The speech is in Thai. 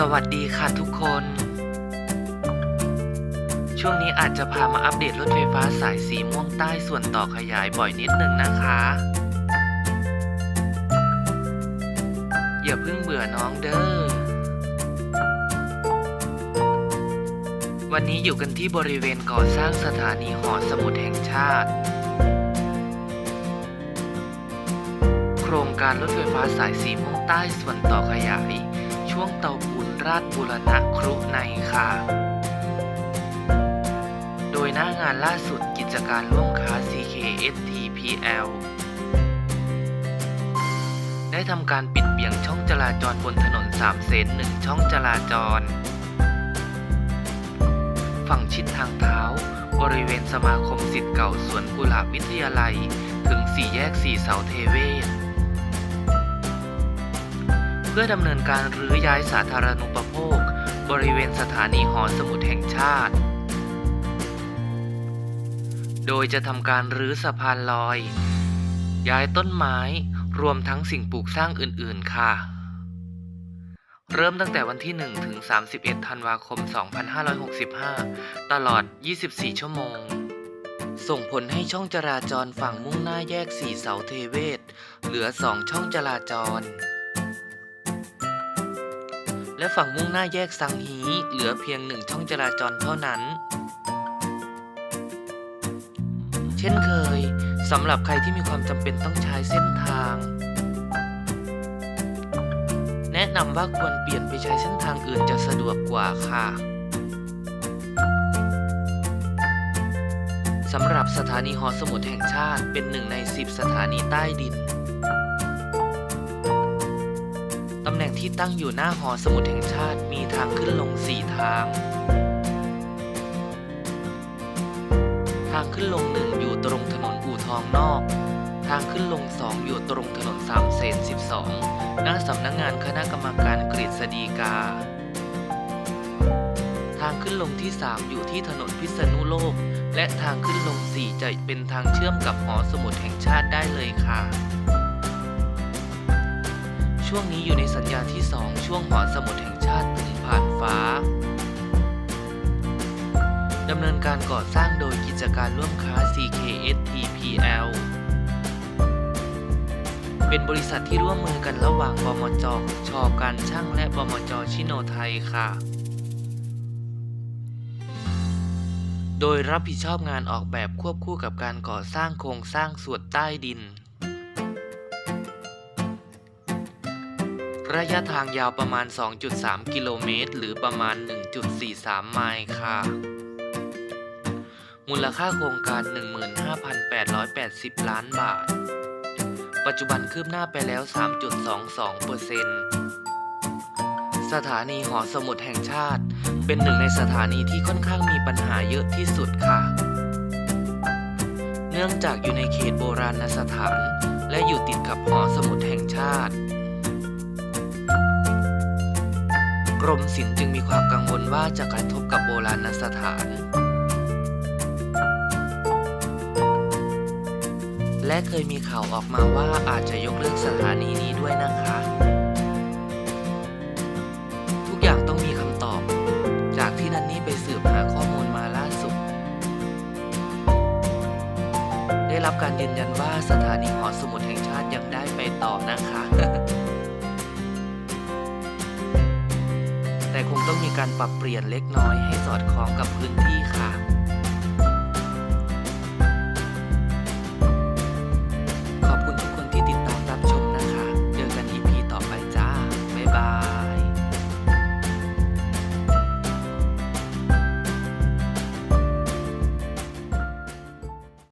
สวัสดีค่ะทุกคน ช่วงนี้อาจจะพามาอัปเดตรถไฟฟ้าสายสีม่วงใต้ส่วนต่อขยายบ่อยนิดหนึ่งนะคะ อย่าเพิ่งเบื่อน้องเด้อ วันนี้อยู่กันที่บริเวณก่อสร้างสถานีหอสมุดแห่งชาติ โครงการรถไฟฟ้าสายสีม่วงใต้ส่วนต่อขยาย ช่วงเตาปูนราชบุรณะครุในค่ะ โดยหน้างานล่าสุดกิจการร่วมค้า CKSTPL ได้ทำการปิดเบี่ยงช่องจราจรบนถนนสามเสนหนึ่งช่องจราจร ฝั่งชิดทางเท้า บริเวณสมาคมสิทธิ์เก่าสวนกุหลาบวิทยาลัย ถึงสี่แยกสี่เสาเทเวศ พื่อดำเนินการรื้อย้ายสาธารณูปโภค บริเวณสถานีหอสมุดแห่งชาติ โดยจะทำการรื้อสะพานลอย ย้ายต้นไม้รวมทั้งสิ่งปลูกสร้างอื่น ๆ ค่ะ เริ่มตั้งแต่วันที่ 1 ถึง 31 ธันวาคม 2565 ตลอด 24 ชั่วโมง ส่งผลให้ช่องจราจรฝั่งมุ่งหน้าแยก4เสาเทเวศ เหลือ 2 ช่องจราจร และฝั่งมุ่งหน้าแยกสังฮีเหลือเพียงหนึ่งช่องจราจรเท่านั้น เช่นเคยสำหรับใครที่มีความจำเป็นต้องใช้เส้นทาง แนะนำว่าควรเปลี่ยนไปใช้เส้นทางอื่นจะสะดวกกว่าค่ะสำหรับสถานีหอสมุดแห่งชาติเป็นหนึ่งใน 10 สถานีใต้ดิน ตำแหน่งที่ตั้งอยู่หน้าหอสมุดแห่งชาติมีทางขึ้นลง 4 ทาง ทางขึ้นลงหนึ่งอยู่ตรงถนนอู่ทองนอก ทางขึ้นลงสองอยู่ตรงถนนสามเสน12 หน้าสำนักงงานคณะกรรมการกฤษฎีกา ทางขึ้นลงที่ 3 อยู่ที่ถนนพิษณุโลก และทางขึ้นลง 4 จะเป็นทางเชื่อมกับหอสมุดแห่งชาติได้เลยค่ะ ช่วงนี้อยู่ในสัญญาที่ 2 ช่วงหอสมุดแห่งชาติถึงผ่านฟ้าดำเนินการก่อสร้างโดยกิจการร่วมค้า CKSTPL เป็นบริษัทที่ร่วมมือกันระหว่างบมจชอการช่างและบมจชิโนไทยค่ะ โดยรับผิดชอบงานออกแบบควบคู่กับการก่อสร้างโครงสร้างส่วนใต้ดิน ระยะทางยาวประมาณ 2.3 กิโลเมตร หรือประมาณ 1.43 ไมล์ค่ะ มูลค่าโครงการ 15,880 ล้านบาท ปัจจุบันคืบหน้าไปแล้ว 3.22%สถานีหอสมุดแห่งชาติ เป็นหนึ่งในสถานีที่ค่อนข้างมีปัญหาเยอะที่สุดค่ะ เนื่องจากอยู่ในเขตโบราณสถาน และอยู่ติดกับหอสมุดแห่งชาติ รมศิลป์จึงมีความกังวลว่าจะกระทบกับโบราณสถาน และเคยมีข่าวออกมาว่าอาจจะยกเลิกสถานีนี้ด้วยนะคะ ทุกอย่างต้องมีคำตอบ จากที่นันนี่ไปสืบหาข้อมูลมาล่าสุด ได้รับการยืนยันว่าสถานีหอสมุดแห่งชาติยังได้ไปต่อนะคะ การปรับเปลี่ยนเล็กน้อยให้สอดคล้องกับพื้นที่ค่ะ